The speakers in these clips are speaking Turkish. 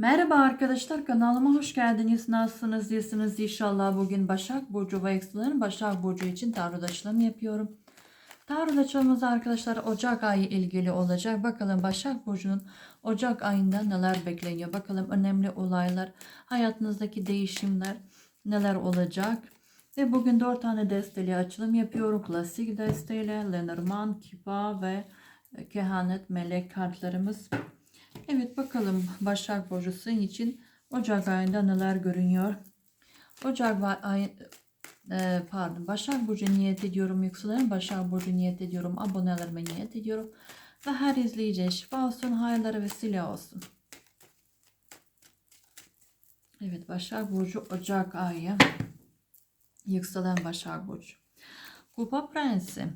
Merhaba arkadaşlar kanalıma hoş geldiniz. Nasılsınız? İyisiniz inşallah. Bugün Başak Burcu ve Ekselerin Başak Burcu için tarot açılımı yapıyorum. Tarot açılımımız arkadaşlar Ocak ayı ilgili olacak. Bakalım Başak Burcu'nun Ocak ayında neler bekleniyor. Bakalım önemli olaylar, hayatınızdaki değişimler neler olacak. Ve bugün 4 tane desteli açılım yapıyorum. Klasik desteyle Lenormand, Kipa ve Kehanet Melek kartlarımız. Evet bakalım Başak Burcu için Ocak ayında neler görünüyor? Ocak ay e, pardon Başak Burcu niyet ediyorum yükselen Başak Burcu niyet ediyorum abonelerime niyet ediyorum ve her izleyiciye şifa olsun hayırlara vesile olsun. Evet Başak Burcu Ocak ayı yükselen Başak Burcu. Kupa Prensi.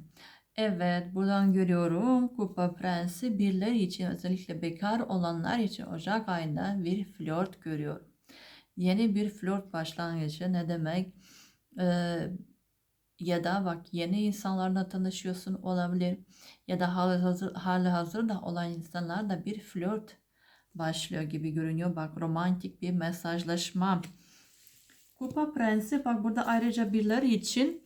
Evet buradan görüyorum Kupa Prensi birler için özellikle bekar olanlar için Ocak ayında bir flört görüyorum. Yeni bir flört başlangıcı ne demek? Ee, ya da bak yeni insanlarla tanışıyorsun olabilir ya da hali hazır, hali hazırda olan insanlarla bir flört başlıyor gibi görünüyor. Bak romantik bir mesajlaşma. Kupa Prensi bak burada ayrıca birler için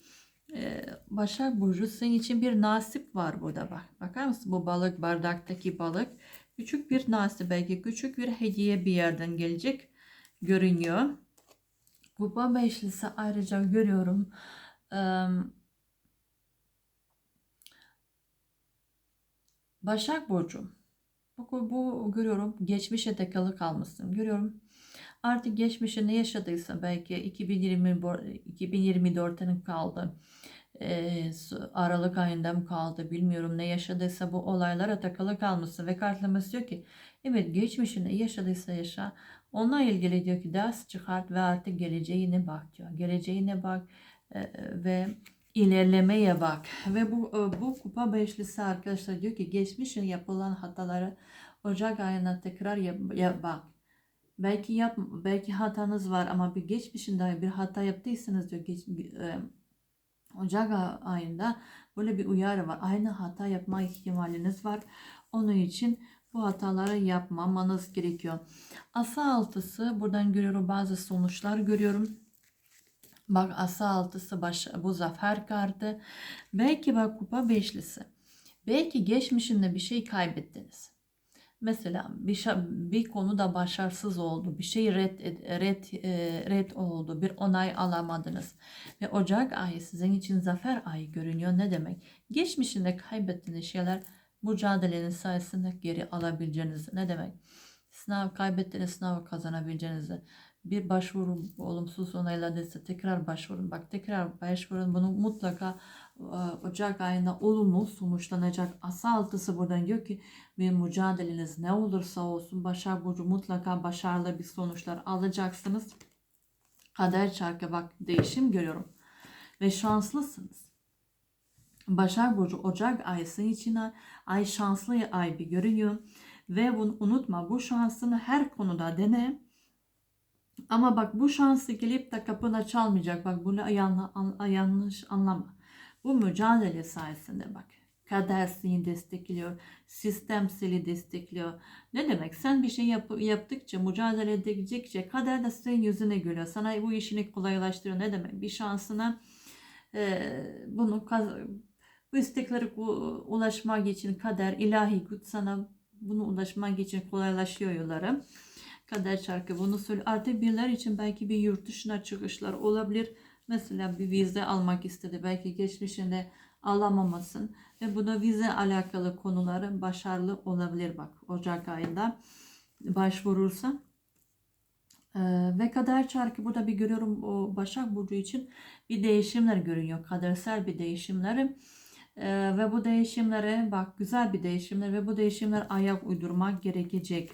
ee, Başak Burcu senin için bir nasip var burada bak. Bakar mısın bu balık bardaktaki balık küçük bir nasip belki küçük bir hediye bir yerden gelecek görünüyor. Kupa beşlisi ayrıca görüyorum. Başak Burcu. Bu, bu görüyorum geçmişe takılı kalmışsın. Görüyorum artık geçmişe ne yaşadıysa belki 2020 2024'ten kaldı. Ee, Aralık ayında mı kaldı bilmiyorum. Ne yaşadıysa bu olaylara takılı kalmışsın ve kartlaması diyor ki evet geçmişe ne yaşadıysa yaşa. Onunla ilgili diyor ki ders çıkart ve artık geleceğine bak diyor. Geleceğine bak e, ve ilerlemeye bak. Ve bu e, bu kupa beşlisi arkadaşlar diyor ki geçmişin yapılan hataları Ocak ayına tekrar yap, yap bak belki yap belki hatanız var ama bir geçmişinde bir hata yaptıysanız diyor geç, e, Ocak ayında böyle bir uyarı var. Aynı hata yapma ihtimaliniz var. Onun için bu hataları yapmamanız gerekiyor. Asa altısı buradan görüyorum bazı sonuçlar görüyorum. Bak asa altısı baş, bu zafer kartı. Belki bak kupa beşlisi. Belki geçmişinde bir şey kaybettiniz. Mesela bir, bir konuda başarısız oldu, bir şey red, red, red oldu, bir onay alamadınız. Ve Ocak ayı sizin için zafer ayı görünüyor. Ne demek? Geçmişinde kaybettiğiniz şeyler mücadelenin sayesinde geri alabileceğiniz. Ne demek? Sınav kaybettiğiniz sınavı kazanabileceğinizi. Bir başvuru olumsuz onayladıysa tekrar başvurun. Bak tekrar başvurun. Bunu mutlaka Ocak ayında olumlu sonuçlanacak. Asa altısı buradan diyor ki bir mücadeleniz ne olursa olsun Başak Burcu mutlaka başarılı bir sonuçlar alacaksınız. Kader çarkı bak değişim görüyorum. Ve şanslısınız. Başak Burcu Ocak ayı senin için ay şanslı ay bir görünüyor. Ve bunu unutma bu şansını her konuda dene. Ama bak bu şansı gelip de kapına çalmayacak. Bak bunu yanlış anlama. Bu mücadele sayesinde bak kader seni destekliyor, sistem seni destekliyor. Ne demek? Sen bir şey yap yaptıkça, mücadele edecekçe kader de senin yüzüne gülüyor. Sana bu işini kolaylaştırıyor. Ne demek? Bir şansına e, bunu bu istekleri ulaşmak için kader, ilahi güç sana bunu ulaşmak için kolaylaşıyor yolları. Kader çarkı bunu söylüyor. Artık birler için belki bir yurt dışına çıkışlar olabilir Mesela bir vize almak istedi. Belki geçmişinde alamamasın. Ve bu da vize alakalı konuların başarılı olabilir bak Ocak ayında başvurursa. Ee, ve kader çarkı burada bir görüyorum o Başak Burcu için bir değişimler görünüyor. Kadersel bir değişimleri. Ee, ve bu değişimlere bak güzel bir değişimler ve bu değişimler ayak uydurmak gerekecek.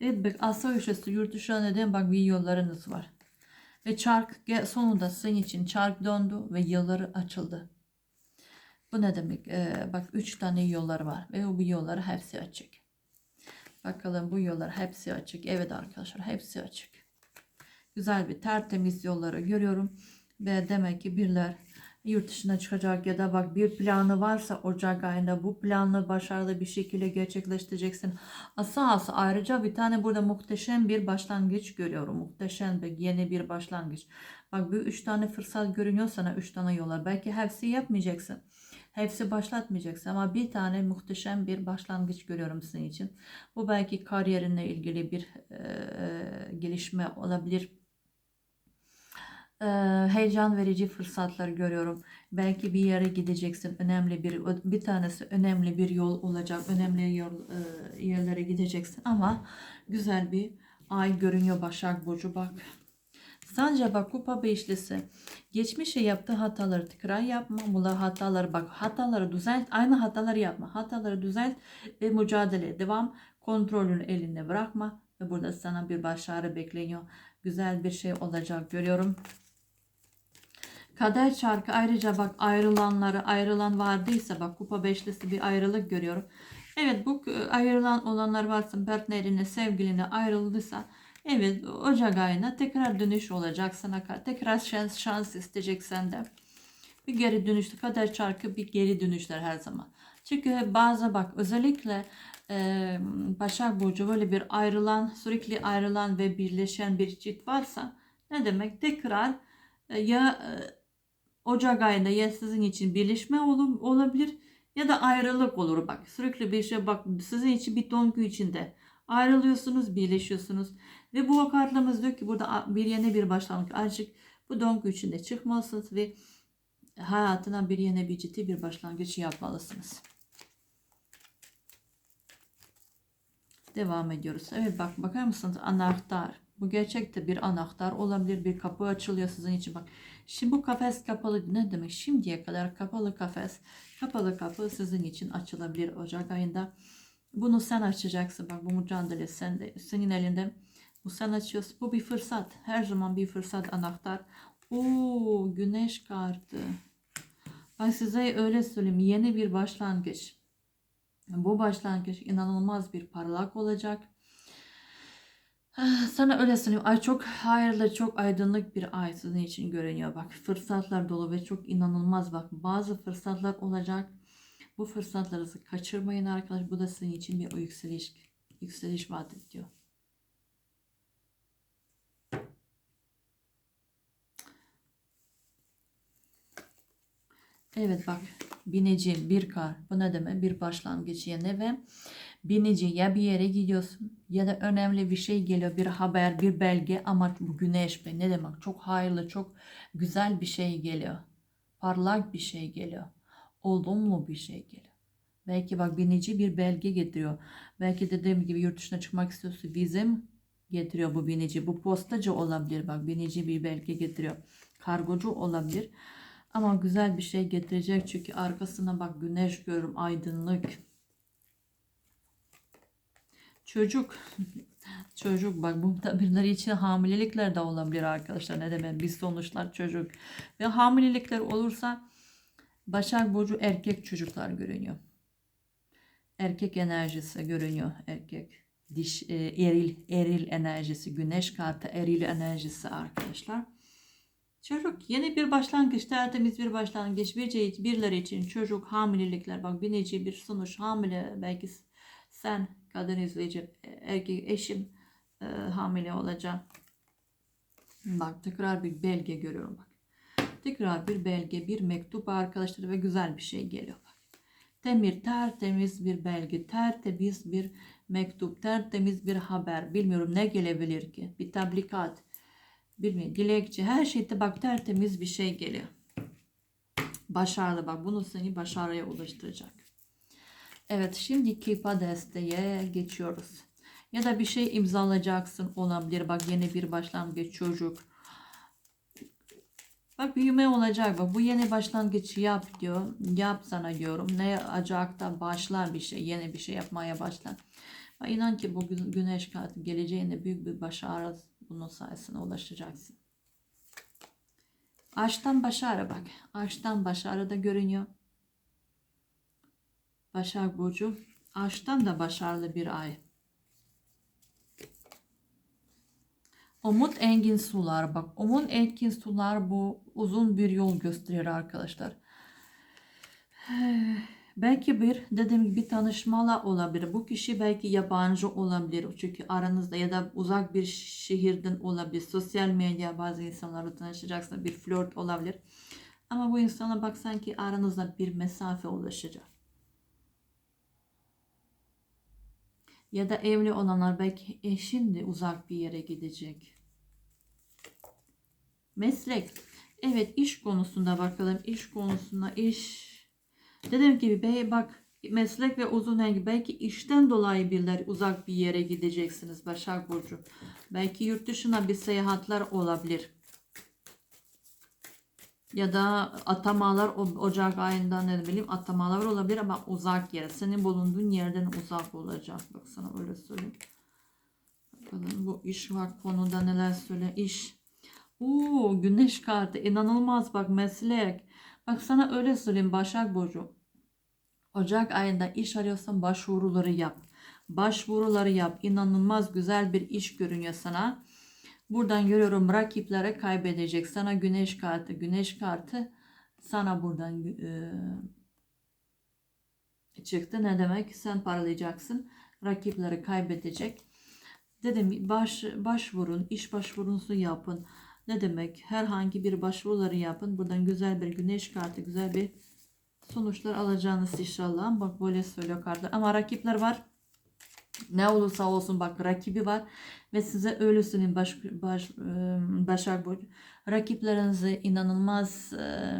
Evet bak asa köşesi yurt dışına neden bak bir yollarınız var. Ve çark sonunda senin için çark döndü ve yolları açıldı. Bu ne demek? Ee, bak üç tane yollar var ve bu yollar hepsi açık. Bakalım bu yollar hepsi açık. Evet arkadaşlar hepsi açık. Güzel bir tertemiz yolları görüyorum. Ve demek ki birler yurt dışına çıkacak ya da bak bir planı varsa Ocak ayında bu planı başarılı bir şekilde gerçekleştireceksin. Asası ayrıca bir tane burada muhteşem bir başlangıç görüyorum. Muhteşem bir yeni bir başlangıç. Bak bu üç tane fırsat görünüyor sana üç tane yola. Belki hepsi yapmayacaksın. Hepsi başlatmayacaksın ama bir tane muhteşem bir başlangıç görüyorum senin için. Bu belki kariyerinle ilgili bir e, gelişme olabilir. E, heyecan verici fırsatlar görüyorum. Belki bir yere gideceksin. Önemli bir bir tanesi önemli bir yol olacak. Önemli yol, e, yerlere gideceksin ama güzel bir ay görünüyor Başak Burcu bak. Sence bak kupa beşlisi geçmişe yaptığı hataları tekrar yapma. Bunlar hataları bak hataları düzelt. Aynı hataları yapma. Hataları düzelt ve mücadele devam. Kontrolünü elinde bırakma. Ve burada sana bir başarı bekleniyor. Güzel bir şey olacak görüyorum. Kader çarkı ayrıca bak ayrılanları ayrılan vardıysa bak kupa beşlisi bir ayrılık görüyorum. Evet bu ayrılan olanlar varsa partnerine sevgiline ayrıldıysa Evet Ocak ayına tekrar dönüş olacak sana tekrar şans, şans isteyecek sende. Bir geri dönüşte kader çarkı bir geri dönüşler her zaman. Çünkü bazı bak özellikle e, Başak Burcu böyle bir ayrılan sürekli ayrılan ve birleşen bir çift varsa ne demek tekrar e, ya e, Ocak ayında ya sizin için birleşme ol, olabilir ya da ayrılık olur bak sürekli bir şey bak sizin için bir döngü içinde ayrılıyorsunuz birleşiyorsunuz ve bu kartlarımız diyor ki burada bir yeni bir başlangıç. Ancak bu döngü içinde çıkmalısınız ve hayatına bir yeni bir ciddi bir başlangıç yapmalısınız. Devam ediyoruz. Evet bak bakar mısınız anahtar. Bu gerçekte bir anahtar olabilir. Bir kapı açılıyor sizin için. Bak şimdi bu kafes kapalı ne demek? Şimdiye kadar kapalı kafes, kapalı kapı sizin için açılabilir Ocak ayında. Bunu sen açacaksın. Bak bu mücadele sende, senin elinde. Bu sen açıyorsun. Bu bir fırsat. Her zaman bir fırsat anahtar. Oo güneş kartı. Ben size öyle söyleyeyim. Yeni bir başlangıç. Bu başlangıç inanılmaz bir parlak olacak. Sana öyle söyleyeyim. Ay çok hayırlı, çok aydınlık bir ay sizin için görünüyor. Bak fırsatlar dolu ve çok inanılmaz. Bak bazı fırsatlar olacak. Bu fırsatları kaçırmayın arkadaşlar. Bu da sizin için bir yükseliş, yükseliş vaat ediyor. Evet bak binici bir kar bu ne demek bir başlangıç yine ve binici ya bir yere gidiyorsun ya da önemli bir şey geliyor bir haber bir belge ama bu güneş be ne demek çok hayırlı çok güzel bir şey geliyor parlak bir şey geliyor olumlu bir şey geliyor. Belki bak binici bir belge getiriyor. Belki dediğim gibi yurt dışına çıkmak istiyorsa vizem getiriyor bu binici. Bu postacı olabilir bak binici bir belge getiriyor. Kargocu olabilir. Ama güzel bir şey getirecek çünkü arkasına bak güneş görürüm aydınlık. Çocuk çocuk bak bu tabirleri için hamilelikler de olabilir arkadaşlar ne demek biz sonuçlar çocuk ve hamilelikler olursa Başak Burcu erkek çocuklar görünüyor. Erkek enerjisi görünüyor erkek. Diş e, eril eril enerjisi güneş kartı eril enerjisi arkadaşlar. Çocuk yeni bir başlangıç, tertemiz bir başlangıç. Bir, birileri için çocuk, hamilelikler, bak binici bir sonuç, hamile belki sen kadın izleyici, erkek eşim e, hamile olacak. Bak tekrar bir belge görüyorum bak. Tekrar bir belge, bir mektup arkadaşlar ve güzel bir şey geliyor bak. Temir, tertemiz bir belge, tertemiz bir mektup, tertemiz bir haber. Bilmiyorum ne gelebilir ki. Bir tablikat bilmiyorum dilekçe her şeyde bak tertemiz bir şey geliyor. Başarılı bak bunu seni başarıya ulaştıracak. Evet şimdiki desteğe geçiyoruz. Ya da bir şey imzalayacaksın olabilir. Bak yeni bir başlangıç çocuk. Bak büyüme olacak. Bak bu yeni başlangıç yap diyor. Yap sana diyorum. Ne acakta başlar bir şey. Yeni bir şey yapmaya başlar. Bak inan ki bu güneş kartı geleceğinde büyük bir başarı bunun sayesinde ulaşacaksın. Aşktan başarı bak. Aşktan başarı da görünüyor. Başak Burcu. Aşktan da başarılı bir ay. Umut Engin Sular bak. Umut Engin Sular bu uzun bir yol gösterir arkadaşlar. Belki bir dediğim gibi tanışmalar olabilir. Bu kişi belki yabancı olabilir. Çünkü aranızda ya da uzak bir şehirden olabilir. Sosyal medya bazı insanlarla tanışacaksınız. Bir flört olabilir. Ama bu insana bak sanki aranızda bir mesafe ulaşacak. Ya da evli olanlar belki eşin de uzak bir yere gidecek. Meslek. Evet iş konusunda bakalım. İş konusunda iş. Dediğim gibi bey bak meslek ve uzun engi belki işten dolayı birler uzak bir yere gideceksiniz Başak Burcu. Belki yurt dışına bir seyahatler olabilir. Ya da atamalar Ocak ayında ne bileyim atamalar olabilir ama uzak yere. Senin bulunduğun yerden uzak olacak. Bak sana öyle söyleyeyim. Bakalım bu iş var konuda neler söyle. İş. Oo, güneş kartı inanılmaz bak meslek. Bak sana öyle söyleyeyim Başak Burcu. Ocak ayında iş arıyorsan başvuruları yap. Başvuruları yap. İnanılmaz güzel bir iş görünüyor sana. Buradan görüyorum rakiplere kaybedecek. Sana güneş kartı. Güneş kartı sana buradan e, çıktı. Ne demek? Sen parlayacaksın. Rakipleri kaybedecek. Dedim baş, başvurun, iş başvurunuzu yapın. Ne demek? Herhangi bir başvuruları yapın. Buradan güzel bir güneş kartı, güzel bir sonuçlar alacağınız inşallah. Bak böyle söylüyor kartlar. Ama rakipler var. Ne olursa olsun bak rakibi var ve size söyleyeyim baş, baş, e, Başak Burcu. Rakiplerinizi inanılmaz e,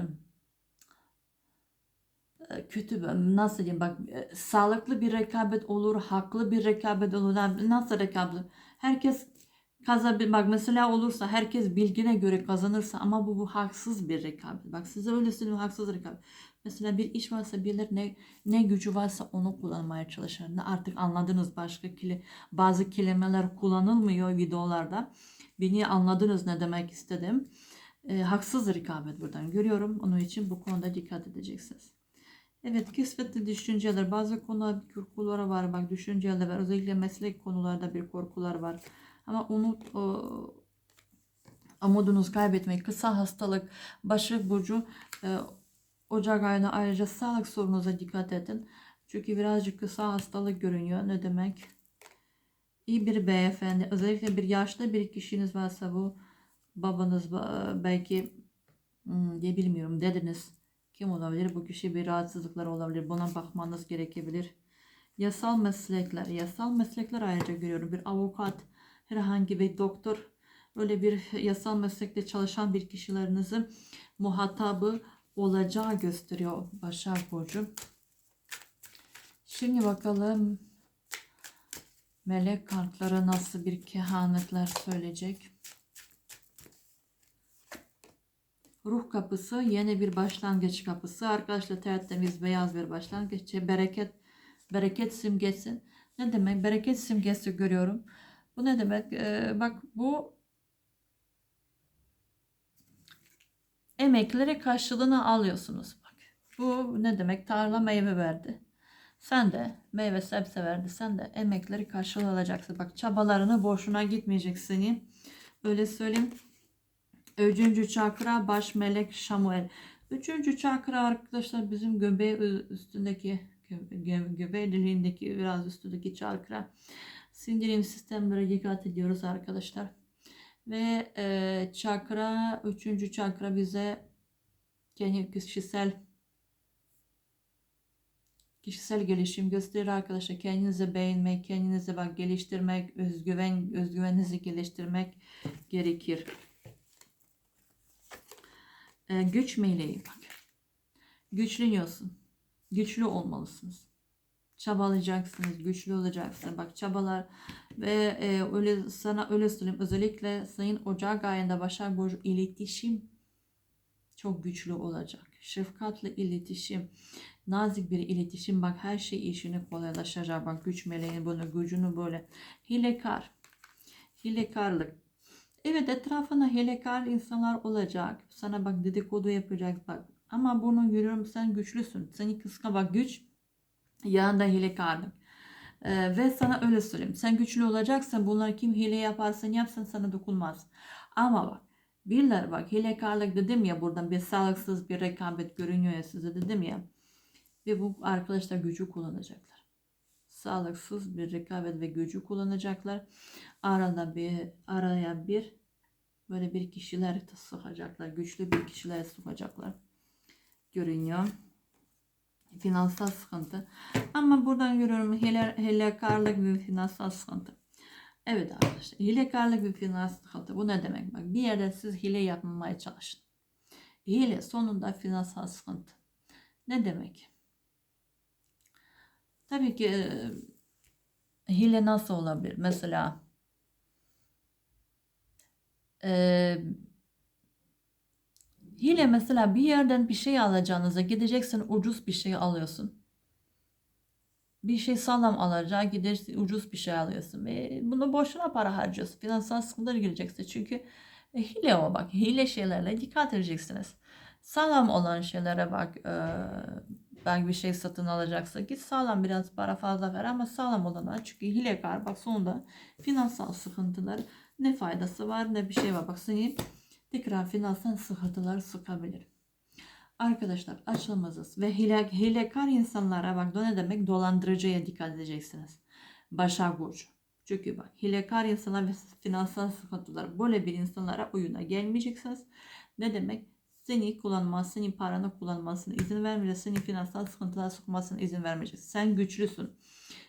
e, kötü nasıl diyeyim bak sağlıklı bir rekabet olur, haklı bir rekabet olur. Nasıl rekabet? Herkes kazanır. Bak mesela olursa herkes bilgine göre kazanırsa ama bu, bu haksız bir rekabet. Bak size öyle söyleyeyim haksız rekabet. Mesela bir iş varsa birileri ne, ne gücü varsa onu kullanmaya çalışır. Ne Artık anladınız başka keli, bazı kelimeler kullanılmıyor videolarda. Beni anladınız ne demek istedim. E, haksız rekabet buradan görüyorum. Onun için bu konuda dikkat edeceksiniz. Evet kesbetli düşünceler bazı konular korkuları var bak düşünceler var özellikle meslek konularda bir korkular var ama unut o, umudunuz kaybetmeyin kısa hastalık Başak Burcu e, Ocak ayına ayrıca sağlık sorunuza dikkat edin çünkü birazcık kısa hastalık görünüyor ne demek iyi bir beyefendi özellikle bir yaşlı bir kişiniz varsa bu babanız ba- belki hmm, diye bilmiyorum dediniz kim olabilir? Bu kişi bir rahatsızlıklar olabilir. Buna bakmanız gerekebilir. Yasal meslekler. Yasal meslekler ayrıca görüyorum. Bir avukat, herhangi bir doktor, öyle bir yasal meslekte çalışan bir kişilerinizin muhatabı olacağı gösteriyor Başak Burcu. Şimdi bakalım melek kartları nasıl bir kehanetler söyleyecek. Ruh kapısı yeni bir başlangıç kapısı. Arkadaşlar tertemiz beyaz bir başlangıç. Bereket bereket simgesi. Ne demek? Bereket simgesi görüyorum. Bu ne demek? Ee, bak bu emekleri karşılığını alıyorsunuz. Bak. Bu ne demek? Tarla meyve verdi. Sen de meyve sebze verdi. Sen de emekleri karşılığı alacaksın. Bak çabalarını boşuna gitmeyecek senin. Öyle söyleyeyim. Üçüncü çakra baş melek Şamuel. Üçüncü çakra arkadaşlar bizim göbeği üstündeki gö- göbeği deliğindeki biraz üstündeki çakra. Sindirim sistemlere dikkat ediyoruz arkadaşlar. Ve e, çakra, üçüncü çakra bize kendi kişisel kişisel gelişim gösterir arkadaşlar. Kendinize beğenmek, kendinize bak geliştirmek, özgüven, özgüveninizi geliştirmek gerekir. Ee, güç meleği bak. Güçleniyorsun. Güçlü olmalısınız. Çabalayacaksınız, güçlü olacaksınız. Bak çabalar ve e, öyle sana öyle söyleyeyim. Özellikle sayın Ocak ayında Başak Burcu iletişim çok güçlü olacak. Şefkatli iletişim, nazik bir iletişim. Bak her şey işini kolaylaşacak. Bak güç meleğin bunu gücünü böyle hilekar, hilekarlık, Evet etrafına hilekar insanlar olacak. Sana bak dedikodu yapacak bak. Ama bunu görüyorum sen güçlüsün. Seni kıskan bak güç yanında hilekarlık. Ee, ve sana öyle söyleyeyim. Sen güçlü olacaksan bunlar kim hile yaparsan yapsın sana dokunmaz. Ama bak birler bak hilekarlık dedim ya buradan bir sağlıksız bir rekabet görünüyor ya size dedim ya. Ve bu arkadaşlar gücü kullanacaklar. Sağlıksız bir rekabet ve gücü kullanacaklar. Arada bir araya bir böyle bir kişiler sokacaklar. Güçlü bir kişiler sokacaklar. Görünüyor. Finansal sıkıntı. Ama buradan görüyorum hile, hilekarlık ve finansal sıkıntı. Evet arkadaşlar hilekarlık ve finansal sıkıntı. Bu ne demek? Bak bir yerde siz hile yapmamaya çalışın. Hile sonunda finansal sıkıntı. Ne demek? Tabii ki e, hile nasıl olabilir? Mesela e, hile mesela bir yerden bir şey alacağınıza gideceksin ucuz bir şey alıyorsun. Bir şey sağlam alacağı gidersin ucuz bir şey alıyorsun ve bunu boşuna para harcıyorsun. Finansal sıkıntılara gireceksin çünkü e, hile o bak hile şeylerle dikkat edeceksiniz. Sağlam olan şeylere bak e, belki bir şey satın alacaksa git sağlam biraz para fazla ver ama sağlam olana çünkü hilekar bak sonunda finansal sıkıntılar ne faydası var ne bir şey var bak seni tekrar finansal sıkıntılar sıkabilir. Arkadaşlar açılmazız ve hile, hilekar insanlara bak ne demek dolandırıcıya dikkat edeceksiniz. Başak Burcu. Çünkü bak hilekar insanlar ve finansal sıkıntılar böyle bir insanlara oyuna gelmeyeceksiniz. Ne demek? Seni kullanması, senin paranı kullanmasına izin vermeyecek, senin finansal sıkıntılara sokmasına izin vermeyecek. Sen güçlüsün.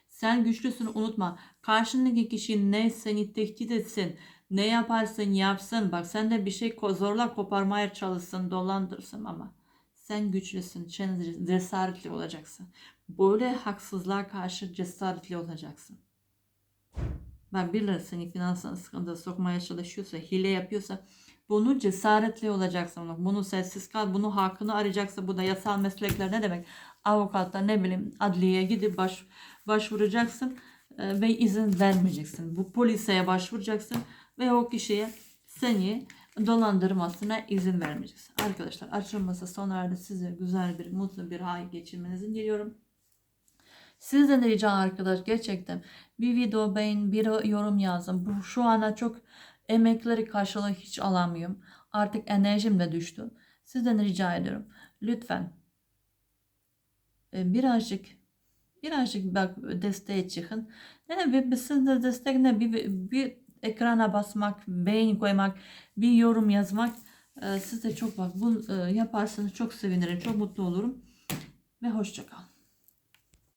Sen güçlüsün unutma. Karşındaki kişi ne seni tehdit etsin, ne yaparsın yapsın. Bak sen de bir şey zorla koparmaya çalışsın, dolandırsın ama sen güçlüsün, sen cesaretli olacaksın. Böyle haksızlığa karşı cesaretli olacaksın. Ben birileri seni finansal sıkıntıya sokmaya çalışıyorsa, hile yapıyorsa bunu cesaretli olacaksın. Bunu sessiz kal, bunu hakkını arayacaksın. Bu da yasal meslekler ne demek? Avukatlar ne bileyim adliyeye gidip baş, başvuracaksın ve izin vermeyeceksin. Bu poliseye başvuracaksın ve o kişiye seni dolandırmasına izin vermeyeceksin. Arkadaşlar açılması sona erdi. Size güzel bir, mutlu bir ay geçirmenizi diliyorum. Sizden de rica arkadaş gerçekten bir video beğen, bir yorum yazın. Bu şu ana çok emekleri karşılığı hiç alamıyorum. Artık enerjim de düştü. Sizden rica ediyorum. Lütfen e, birazcık birazcık bak desteğe çıkın. Ne bir, bir destek ne bir, bir ekrana basmak, beğen koymak, bir yorum yazmak. E, siz de çok bak bu e, yaparsanız çok sevinirim, çok mutlu olurum ve hoşçakalın.